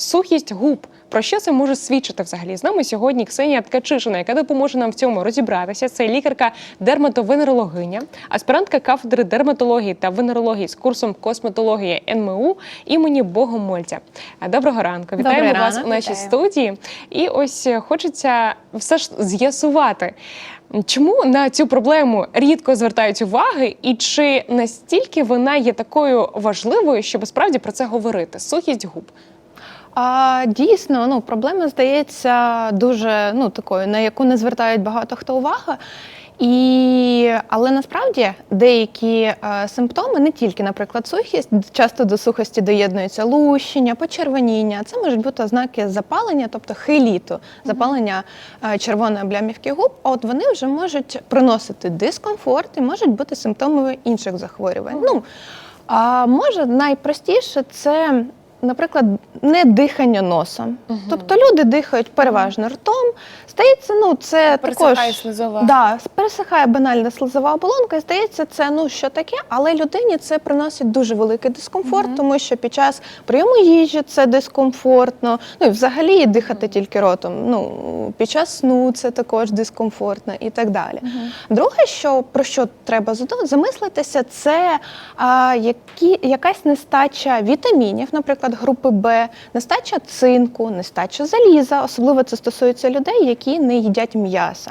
сухість губ. Про що це може свідчити взагалі? З нами сьогодні Ксенія Ткачишина, яка допоможе нам в цьому розібратися. Це лікарка дерматовенерологиня, аспірантка кафедри дерматології та венерології з курсом косметології НМУ імені Богомольця. Доброго ранку! Вітаємо Добрий вас ранок, у нашій вітаю. студії. І ось хочеться все ж з'ясувати. Чому на цю проблему рідко звертають уваги, і чи настільки вона є такою важливою, щоб справді про це говорити? Сухість губ. А, дійсно, ну проблема здається дуже ну такою, на яку не звертають багато хто увага. І, але насправді деякі е, симптоми, не тільки, наприклад, сухість, часто до сухості доєднуються лущення, почервоніння. Це можуть бути ознаки запалення, тобто хеліту, запалення е, червоної облямівки губ. А от вони вже можуть приносити дискомфорт і можуть бути симптомами інших захворювань. Ну, а може найпростіше це. Наприклад, не дихання носом. Тобто люди дихають переважно ртом. Здається, ну це Пересихає також слизова. Да, пересихає банальна слизова оболонка, і здається, це ну що таке, але людині це приносить дуже великий дискомфорт, тому що під час прийому їжі це дискомфортно. Ну і взагалі дихати тільки ротом. Ну під час сну це також дискомфортно і так далі. Друге, що про що треба замислитися, це а, які, якась нестача вітамінів, наприклад, групи Б, нестача цинку, нестача заліза. Особливо це стосується людей, які не їдять м'яса.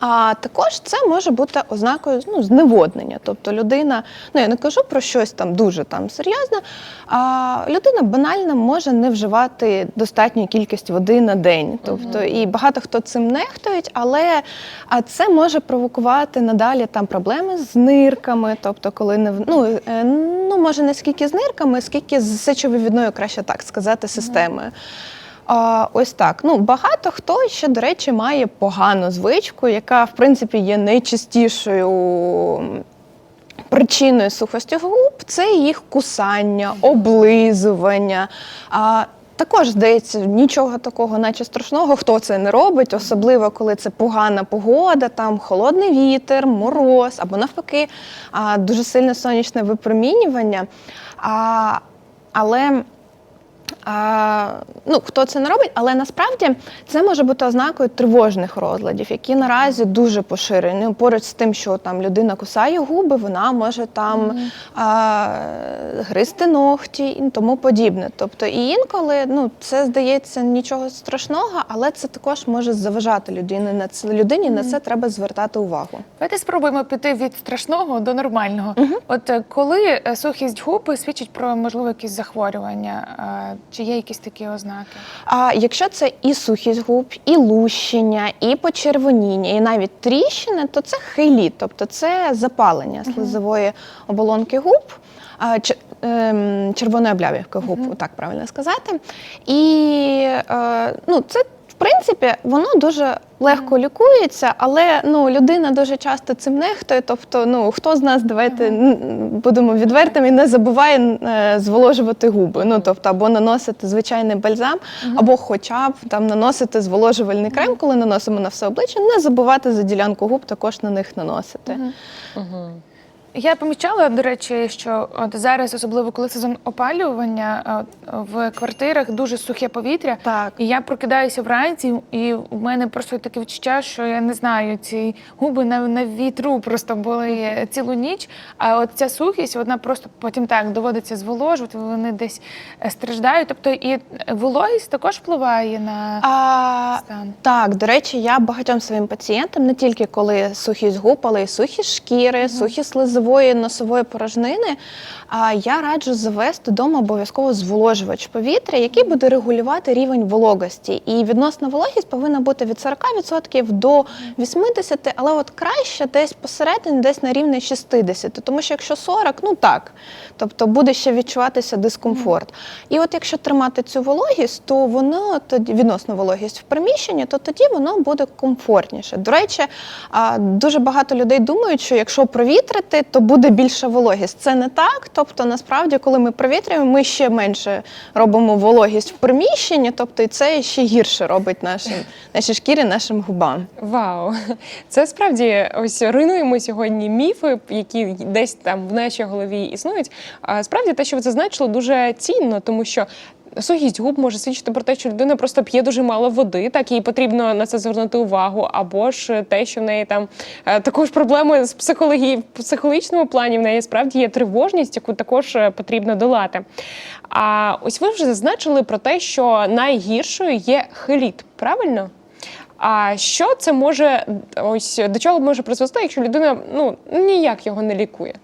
А також це може бути ознакою ну, зневоднення. Тобто людина, ну я не кажу про щось там дуже там серйозне, а людина банально може не вживати достатню кількість води на день. Тобто, і багато хто цим нехтують, але а це може провокувати надалі там проблеми з нирками. Тобто, коли не ну, е, ну може не скільки з нирками, скільки з сечовивідною, краще так сказати, системою. А, ось так. Ну багато хто ще, до речі, має погану звичку, яка в принципі є найчастішою причиною сухості губ. Це їх кусання, облизування. А, також здається, нічого такого, наче страшного, хто це не робить, особливо коли це погана погода, там холодний вітер, мороз або навпаки а, дуже сильне сонячне випромінювання. А, але а, ну, хто це не робить, але насправді це може бути ознакою тривожних розладів, які наразі дуже поширені. Поруч з тим, що там людина кусає губи, вона може там а, гризти ногті і тому подібне. Тобто, і інколи ну, це здається нічого страшного, але це також може заважати людині на це людині. На це треба звертати увагу. Давайте спробуємо піти від страшного до нормального. От е, коли е, сухість губ свідчить про можливе якісь захворювання, е, чи є якісь такі ознаки? А якщо це і сухість губ, і лущення, і почервоніння, і навіть тріщини, то це хейліт, тобто це запалення слизової оболонки губ. ем, Червоної облявівки губ, так правильно сказати. І е, ну, це, принципі, воно дуже легко лікується, але ну, людина дуже часто цим нехтує. Тобто, ну, хто з нас, давайте будемо відвертими, не забуває е, зволожувати губи. Ну, тобто, або наносити звичайний бальзам, або хоча б там наносити зволожувальний крем, коли наносимо на все обличчя, не забувати за ділянку губ також на них наносити. Я помічала, до речі, що от зараз, особливо коли сезон опалювання, от, в квартирах дуже сухе повітря. Так. І я прокидаюся вранці, і в мене просто таке відчуття, що я не знаю, ці губи на, на вітру просто були цілу ніч. А от ця сухість, вона просто потім так доводиться зволожувати, вони десь е, страждають. Тобто і вологість також впливає на А, стан. Так, до речі, я багатьом своїм пацієнтам не тільки коли сухість губ, але й сухість шкіри, сухість слизової носової порожнини. Я раджу завести вдома обов'язково зволожувач повітря, який буде регулювати рівень вологості. І відносна вологість повинна бути від 40% до 80%, але от краще десь посередині, десь на рівні 60%. Тому що якщо 40%, ну так, тобто буде ще відчуватися дискомфорт. І от якщо тримати цю вологість, то воно тоді відносно вологість в приміщенні, то тоді воно буде комфортніше. До речі, дуже багато людей думають, що якщо провітрити, то буде більша вологість. Це не так. Тобто, насправді, коли ми провітрюємо, ми ще менше робимо вологість в приміщенні, тобто і це ще гірше робить нашим, нашій шкірі, нашим губам. Вау, це справді ось руйнуємо сьогодні міфи, які десь там в нашій голові існують. А справді те, що ви зазначили, дуже цінно, тому що сухість губ може свідчити про те, що людина просто п'є дуже мало води, так їй потрібно на це звернути увагу, або ж те, що в неї там е, також проблеми з психології в психологічному плані. В неї справді є тривожність, яку також е, потрібно долати. А ось ви вже зазначили про те, що найгіршою є хеліт, правильно? А що це може ось до чого може призвести, якщо людина ну ніяк його не лікує?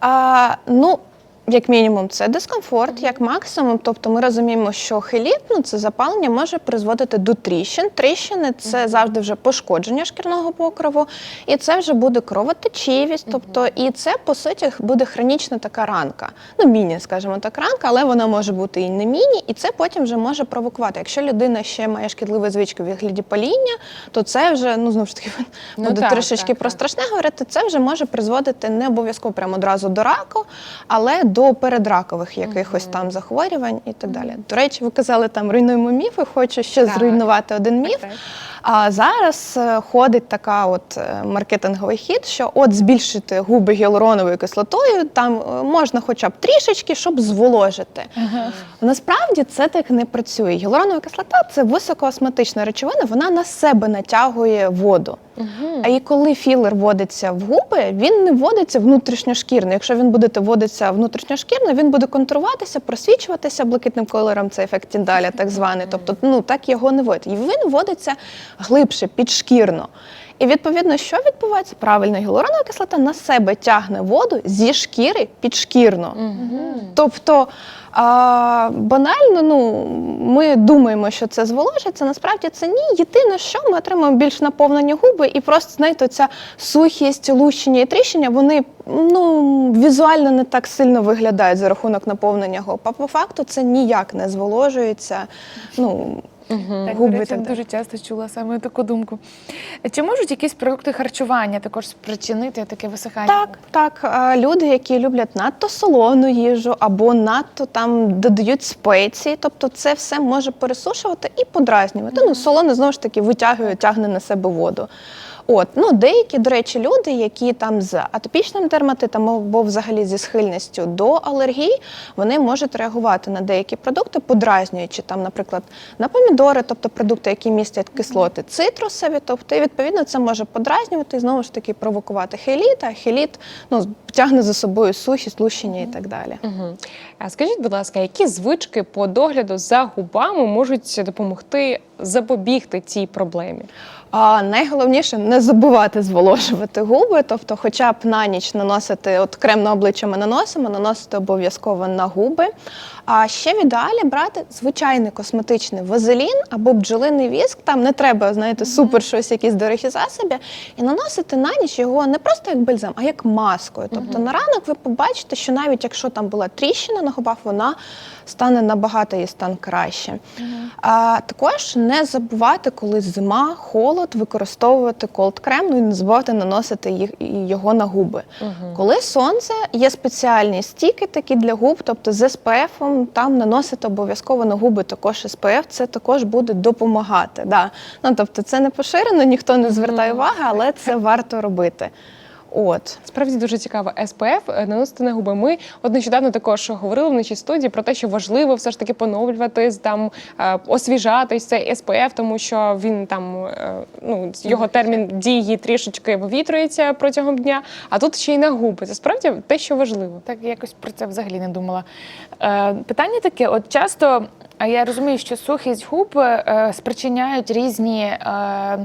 А, ну, як мінімум, це дискомфорт, як максимум. Тобто ми розуміємо, що хеліт, ну, це запалення може призводити до тріщин. Тріщини це завжди вже пошкодження шкірного покриву, і це вже буде кровотечивість. Тобто, і це по суті буде хронічна така ранка. Ну, міні, скажімо так, ранка, але вона може бути і не міні, і це потім вже може провокувати. Якщо людина ще має шкідливі звички в вигляді паління, то це вже ну знову ж таки Ну, буде так, трішечки так, про так. страшне говорити. Це вже може призводити не обов'язково прямо одразу до раку, але до передракових якихось там захворювань і так далі. До речі, ви казали там руйнуємо міфи. Хочу ще Так. зруйнувати один міф. Так. А зараз е, ходить така от е, маркетинговий хід, що от збільшити губи гіалуроновою кислотою, там е, можна хоча б трішечки, щоб зволожити. Насправді це так не працює. Гіалуронова кислота це високоосматична речовина, вона на себе натягує воду. А і коли філер вводиться в губи, він не вводиться внутрішньошкірно. Якщо він буде вводитися внутрішньошкірно, він буде контуруватися, просвічуватися блакитним кольором. Це ефект Тіндаля, так званий. Тобто, ну так його не вводять. І він вводиться глибше, підшкірно. І відповідно, що відбувається? Правильно, гіалуронова кислота на себе тягне воду зі шкіри підшкірно. Тобто а, банально, ну ми думаємо, що це зволожиться. Насправді це ні. Єдине, що ми отримаємо більш наповнені губи, і просто знаєте, ця сухість, лущення і тріщення, вони ну візуально не так сильно виглядають за рахунок наповнення губ. А по факту це ніяк не зволожується. Ну Так, губи до речі, так дуже часто чула саме таку думку. Чи можуть якісь продукти харчування також спричинити таке висихання? Так, так. Люди, які люблять надто солону їжу або надто там додають спеції, тобто це все може пересушувати і подразнювати. Ну, солоне знову ж таки витягує, тягне на себе воду. От, ну деякі, до речі, люди, які там з атопічним дерматитом або взагалі зі схильністю до алергій, вони можуть реагувати на деякі продукти, подразнюючи там, наприклад, на помідори, тобто продукти, які містять кислоти цитрусові, тобто відповідно це може подразнювати і знову ж таки провокувати хеліт, а хеліт ну, тягне за собою сухість, лущення і так далі. А скажіть, будь ласка, які звички по догляду за губами можуть допомогти запобігти цій проблемі? А найголовніше не забувати зволожувати губи, тобто, хоча б на ніч наносити от крем на обличчя ми наносимо, наносити обов'язково на губи. А ще в ідеалі брати звичайний косметичний вазелін або бджолиний віск. Там не треба, знаєте, супер щось, якісь дорогі засоби, і наносити на ніч його не просто як бальзам, а як маскою. Тобто на ранок ви побачите, що навіть якщо там була тріщина на губах, вона стане набагато її стан краще. А також не забувати, коли зима, холод, використовувати колд крем, ну і не забувати наносити їх його на губи. Коли сонце, є спеціальні стіки такі для губ, тобто з SPF, там наносити обов'язково на губи також SPF, це також буде допомагати. Да. Ну, тобто це не поширено, ніхто не звертає уваги, але це варто робити. От. Справді дуже цікаво. СПФ е, наносити на губи. Ми от нещодавно також говорили в нашій студії про те, що важливо все ж таки поновлюватись, там е, освіжатись цей СПФ, тому що він там е, ну його термін дії трішечки вивітрюється протягом дня. А тут ще й на губи. Це справді те, що важливо. Так якось про це взагалі не думала. Е, питання таке: от часто а я розумію, що сухість губ е, спричиняють різні е,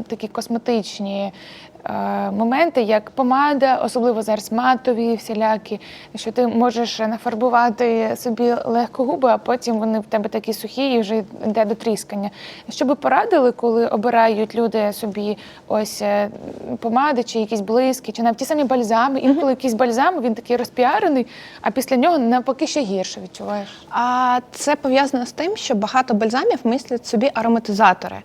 такі косметичні. Е, Моменти, як помада, особливо зараз матові, всілякі, що ти можеш нафарбувати собі легко губи, а потім вони в тебе такі сухі і вже йде до тріскання. Що би порадили, коли обирають люди собі ось е, помади, чи якісь блиски, чи навіть ті самі бальзами. Інколи якийсь бальзам він такий розпіарений, а після нього навпаки ще гірше відчуваєш. А це пов'язано з тим, що багато бальзамів містять в собі ароматизатори.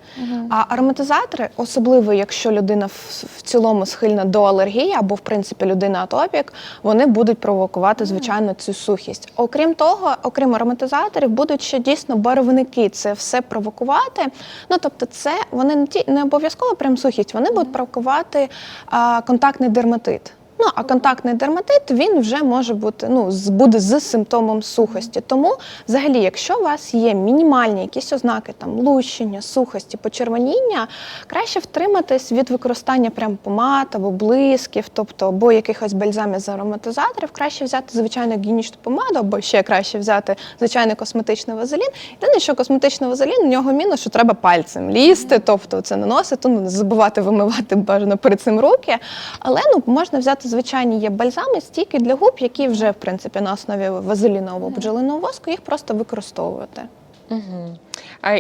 А ароматизатори, особливо якщо людина в, в цілому схильна до алергії, або в принципі людина атопік, вони будуть провокувати звичайно цю сухість. Окрім того, окрім ароматизаторів, будуть ще дійсно барвники це все провокувати. Ну тобто, це вони не ті не обов'язково прям сухість, вони будуть провокувати а, контактний дерматит. Ну а контактний дерматит він вже може бути ну буде з симптомом сухості. Тому, взагалі, якщо у вас є мінімальні якісь ознаки там лущення, сухості, почервоніння, краще втриматись від використання прям помад або блисків, тобто або якихось бальзамів з ароматизаторів. Краще взяти звичайну гігієнічну помаду, або ще краще взяти звичайний косметичний вазелін. Єдине, що косметичний вазелін, у нього мінус, що треба пальцем лізти, тобто це наносити, ну не забувати вимивати бажано перед цим руки. Але ну можна взяти звичайні є бальзами, стійки для губ, які вже в принципі на основі вазелінового бджолиного воску, їх просто використовувати. Угу.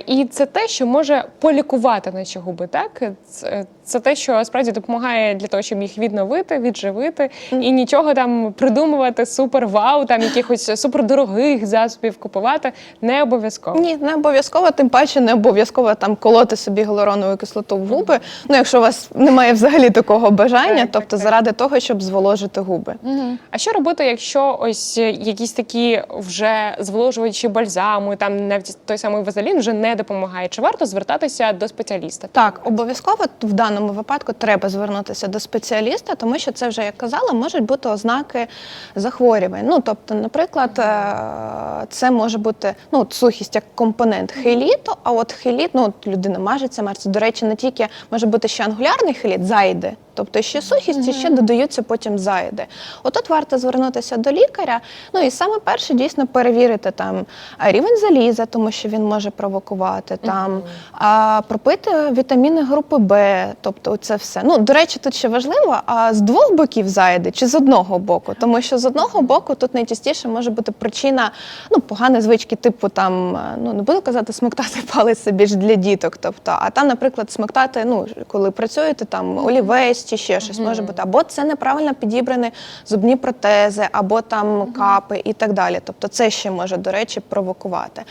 І це те, що може полікувати наші губи, так? Це, це те, що справді допомагає для того, щоб їх відновити, відживити, і нічого там придумувати супер вау, там якихось супердорогих засобів купувати не обов'язково. Ні, не обов'язково, тим паче не обов'язково там колоти собі гіалуронову кислоту в губи. Ну, якщо у вас немає взагалі такого бажання, тобто заради того, щоб зволожити губи. А що робити, якщо ось е, якісь такі вже зволожувачі бальзаму, там навіть той самий вазелін вже не допомагає? Чи варто звертатися до спеціаліста? Так, обов'язково в даному випадку треба звернутися до спеціаліста, тому що це вже як казала, можуть бути ознаки захворювань. Ну тобто, наприклад, е, це може бути ну сухість як компонент хеліту, а от хеліт, ну от людина мажеться, мажеться. До речі, не тільки може бути ще ангулярний хеліт, зайди. Тобто ще сухість, і ще додаються потім зайди. Отут варто звернутися до лікаря. Ну і саме перше дійсно перевірити там рівень заліза, тому що він може провокувати там, а, пропити вітаміни групи Б, тобто це все. Ну до речі, тут ще важливо, а з двох боків зайди чи з одного боку, тому що з одного боку тут найчастіше може бути причина ну погані звички, типу там е, ну не буду казати смоктати палець більш для діток. Тобто, а там, наприклад, смоктати, ну коли працюєте там олівець чи ще щось може бути, або це неправильно підібрані зубні протези, або там капи і так далі. Тобто, це ще може, до речі, провокувати.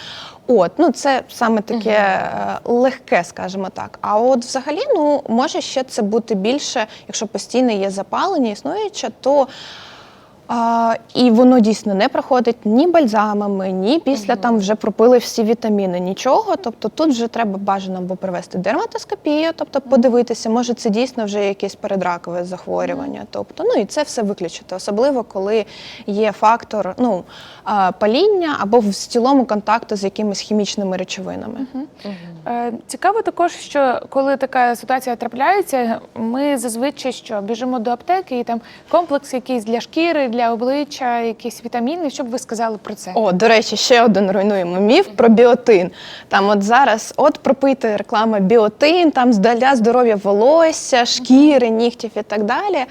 От, ну це саме таке е, легке, скажімо так. А от взагалі, ну може ще це бути більше, якщо постійно є запалення існуюче, то. А, і воно дійсно не проходить ні бальзамами, ні після там вже пропили всі вітаміни, нічого. Тобто тут вже треба бажано або провести дерматоскопію, тобто подивитися, може це дійсно вже якесь передракове захворювання. Тобто, ну і це все виключити, особливо коли є фактор ну, паління або в цілому контакту з якимись хімічними речовинами. Е, Цікаво також, що коли така ситуація трапляється, ми зазвичай що біжимо до аптеки і там комплекс якийсь для шкіри, для обличчя, якісь вітаміни. Що б ви сказали про це? О, до речі, ще один руйнуємо міф про біотин. Там от зараз от пропити реклама біотин, там для здоров'я волосся, шкіри, нігтів і так далі.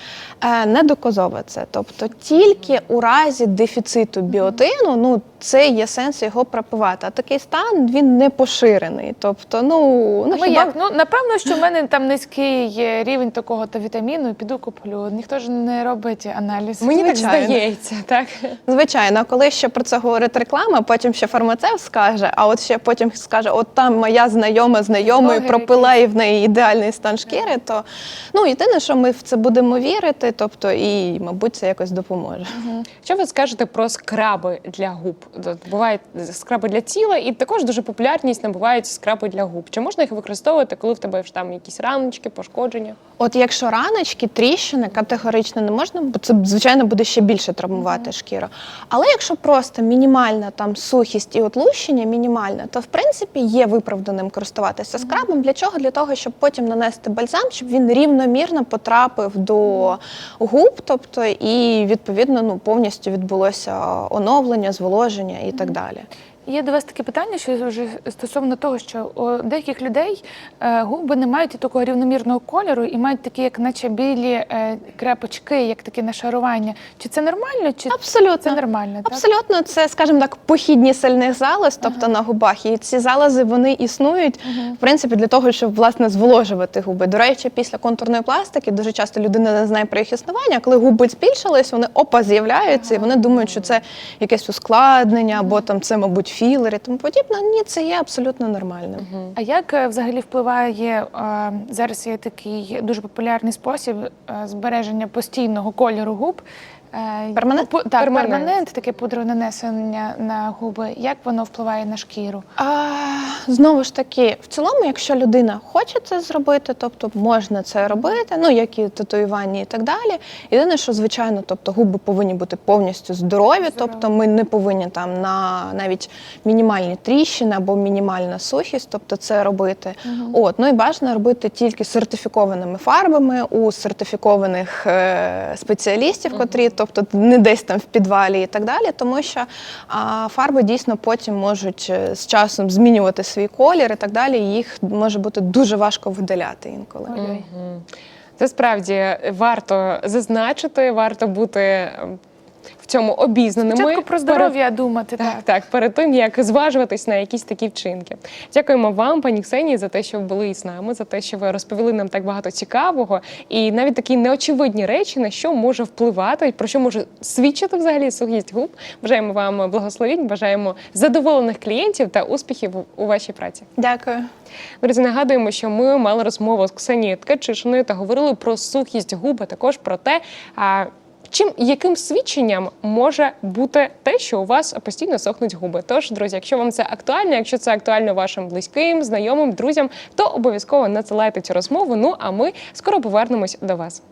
Е, не доказово це. Тобто тільки у разі дефіциту біотину, ну це є сенс його пропивати. А такий стан він не поширений. Тобто, ну, ну Ну, хіба як? ну напевно, що в мене там низький рівень такого то вітаміну, піду куплю. Ніхто ж не робить аналіз. Мені так здається, так? Звичайно, коли ще про це говорить реклама, потім ще фармацевт скаже, а от ще потім скаже, от там моя знайома знайомий Блогер пропила і в неї ідеальний стан шкіри, то ну єдине, що ми в це будемо вірити, тобто і, мабуть, це якось допоможе. Що ви скажете про скраби для губ? Бувають скраби для тіла, і також дуже популярність набувають скраби для губ. Чи можна їх використовувати, коли в тебе ж там якісь раночки, пошкодження? От якщо раночки, тріщини категорично не можна, бо це звичайно буде ще більше травмувати шкіру. Але якщо просто мінімальна там сухість і отлущення, мінімальне, то в принципі є виправданим користуватися скрабом. Для чого? Для того, щоб потім нанести бальзам, щоб він рівномірно потрапив до губ, тобто і відповідно ну повністю відбулося оновлення, зволоження і так далі. Є до вас таке питання, що вже стосовно того, що у деяких людей е, губи не мають такого рівномірного кольору і мають такі, як наче білі е, крепочки, як такі нашарування. Чи це нормально, чи Абсолютно. це нормально? Так? Абсолютно, це, скажімо так, похідні сильних залоз, тобто на губах. І ці залози вони існують в принципі для того, щоб власне зволожувати губи. До речі, після контурної пластики дуже часто людина не знає про їх існування. Коли губи збільшились, вони опа з'являються, і вони думають, що це якесь ускладнення, або там це, мабуть, філери, тому подібне. Ні, це є абсолютно нормальним. А як е, взагалі впливає е, зараз є такий дуже популярний спосіб е, збереження постійного кольору губ? Е, Перманент? пу- Так, Перманент. перманент, таке пудрове нанесення на губи. Як воно впливає на шкіру? А, знову ж таки, в цілому, якщо людина хоче це зробити, тобто можна це робити, ну як і татуювання і так далі. Єдине, що звичайно, тобто губи повинні бути повністю здорові, тобто ми не повинні там на навіть мінімальні тріщини або мінімальна сухість, тобто це робити. От ну і бажано робити тільки сертифікованими фарбами у сертифікованих е, спеціалістів, котрі, тобто не десь там в підвалі і так далі, тому що а, фарби дійсно потім можуть е, з часом змінювати свій колір і так далі. Їх може бути дуже важко видаляти інколи. Це справді варто зазначити, варто бути ем, в цьому обізнаними. Спочатку про Перед- здоров'я думати, Так, так. так, перед тим як зважуватись на якісь такі вчинки. Дякуємо вам, пані Ксенії, за те, що ви були із нами, за те, що ви розповіли нам так багато цікавого, і навіть такі неочевидні речі, на що може впливати, про що може свідчити взагалі сухість губ. Бажаємо вам благословінь, бажаємо задоволених клієнтів та успіхів у- вашій праці. Дякую. Друзі, нагадуємо, що ми мали розмову з Ксенією Ткачишиною та говорили про сухість губ, а також про те, чим яким свідченням може бути те, що у вас постійно сохнуть губи. Тож, друзі, якщо вам це актуально, якщо це актуально вашим близьким, знайомим, друзям, то обов'язково надсилайте цю розмову. Ну а ми скоро повернемось до вас.